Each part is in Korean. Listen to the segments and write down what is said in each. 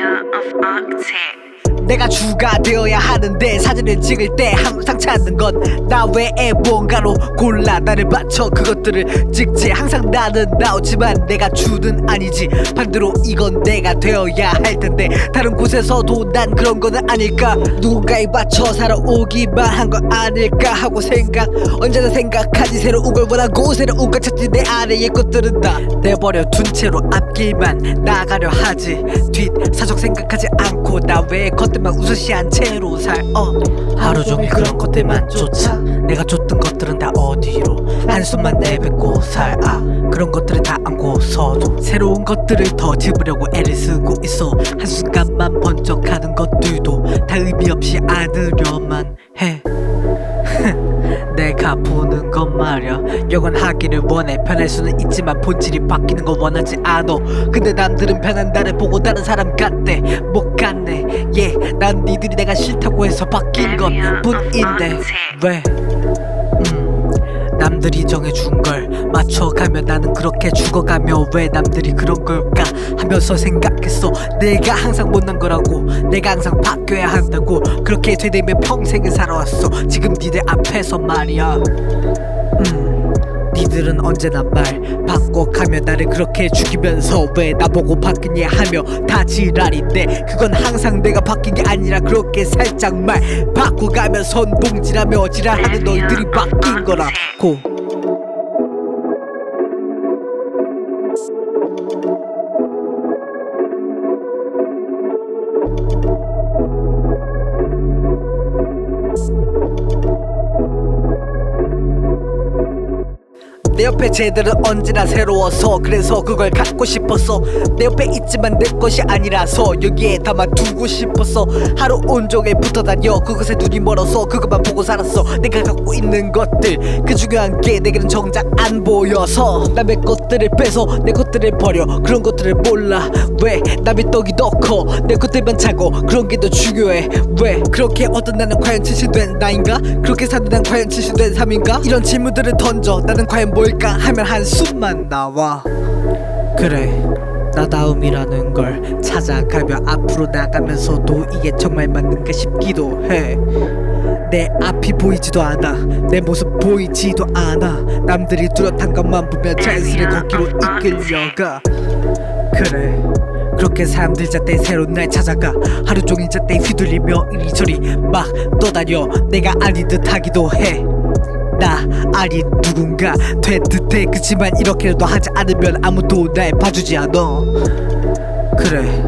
of Arctic. 내가 주가 되어야 하는데 사진을 찍을 때 항상 찾는 건 나 외에 뭔가로 골라 나를 맞춰 그것들을 찍지. 항상 나는 나오지만 내가 주는 아니지. 반대로 이건 내가 되어야 할 텐데. 다른 곳에서도 난 그런 거는 아닐까. 누군가에 맞춰 살아오기만 한거 아닐까 하고 생각. 언제나 생각하지. 새로운 걸 원하고 새로운 걸 찾지. 내 아래의 것들은 다 내버려 둔 채로 앞길만 나가려 하지. 뒷 사정 생각하지 않고 나 외의 것들 만 우스시한 채로 살. 어. 하루 종일 그런 것들만 쫓아 내가 쫓던 것들은 다 어디로. 한숨만 내뱉고 살아 그런 것들을 다 안고서도. 새로운 것들을 더 집으려고 애를 쓰고 있어. 한순간만 번쩍하는 것들도 다 의미 없이 않으려만 해 내가 보는 것 말야 영원하기를 원해. 변할 수는 있지만 본질이 바뀌는 걸 원하지 않어 근데 남들은 변한 나를 보고 다른 사람 같대. 못 같네. 예난 니들이 내가 싫다고 해서 바뀐 것 뿐인데. 왜? 음, 남들이 정해준 걸 맞춰가며 나는 그렇게 죽어가며 왜 남들이 그런 걸까 하면서 생각했어. 내가 항상 못난 거라고 내가 항상 바뀌어야 한다고 그렇게 되뇌며 평생을 살아왔어. 지금 니들 앞에서 말이야. 음, 니들은 언제나 말 바꿔가며 나를 그렇게 죽이면서 왜 나보고 바뀌냐 하며 다 지랄인데 그건 항상 내가 바뀐 게 아니라 그렇게 살짝 말 바꿔가며 선동질하며 지랄하는 너희들이 바뀐 거라고 내 옆에 쟤들은 언제나 새로워서 그래서 그걸 갖고 싶었어. 내 옆에 있지만 내 것이 아니라서 여기에 담아두고 싶었어. 하루 온종일 붙어다녀. 그것에 눈이 멀어서 그것만 보고 살았어. 내가 갖고 있는 것들 그 중요한 게 내게는 정작 안 보여서. 남의 것들을 빼서 내 것들을 버려. 그런 것들을 몰라. 왜? 남의 떡이 더 커. 내 것들만 차고 그런 게 더 중요해. 왜? 그렇게 어떤 나는 과연 진실된 나인가? 그렇게 사는 난 과연 진실된 삶인가? 이런 질문들을 던져. 나는 과연 뭘까 하면 한숨만 나와. 그래 나다움이라는 걸 찾아가며 앞으로 나가면서도 이게 정말 맞는가 싶기도 해. 내 앞이 보이지도 않아. 내 모습 보이지도 않아. 남들이 뚜렷한 것만 보면 자연스레 걷기로 이끌려가. 그래 그렇게 사람들 잣대 새로운 날 찾아가. 하루 종일 잣대 휘둘리며 이리저리 막 떠다녀. 내가 아닌 듯 하기도 해 나 아닌 누군가 된 듯해. 그치만 이렇게라도 하지 않으면 아무도 날 봐주지 않아. 그래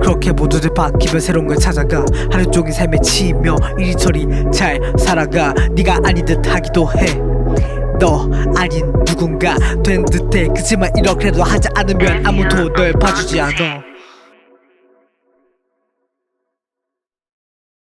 그렇게 모두들 바뀌며 새로운 걸 찾아가. 하루 종일 삶에 치이며 이리저리 잘 살아가. 네가 아닌 듯 하기도 해너 아닌 누군가 된 듯해. 그치만 이렇게라도 하지 않으면 아무도 널 봐주지 않아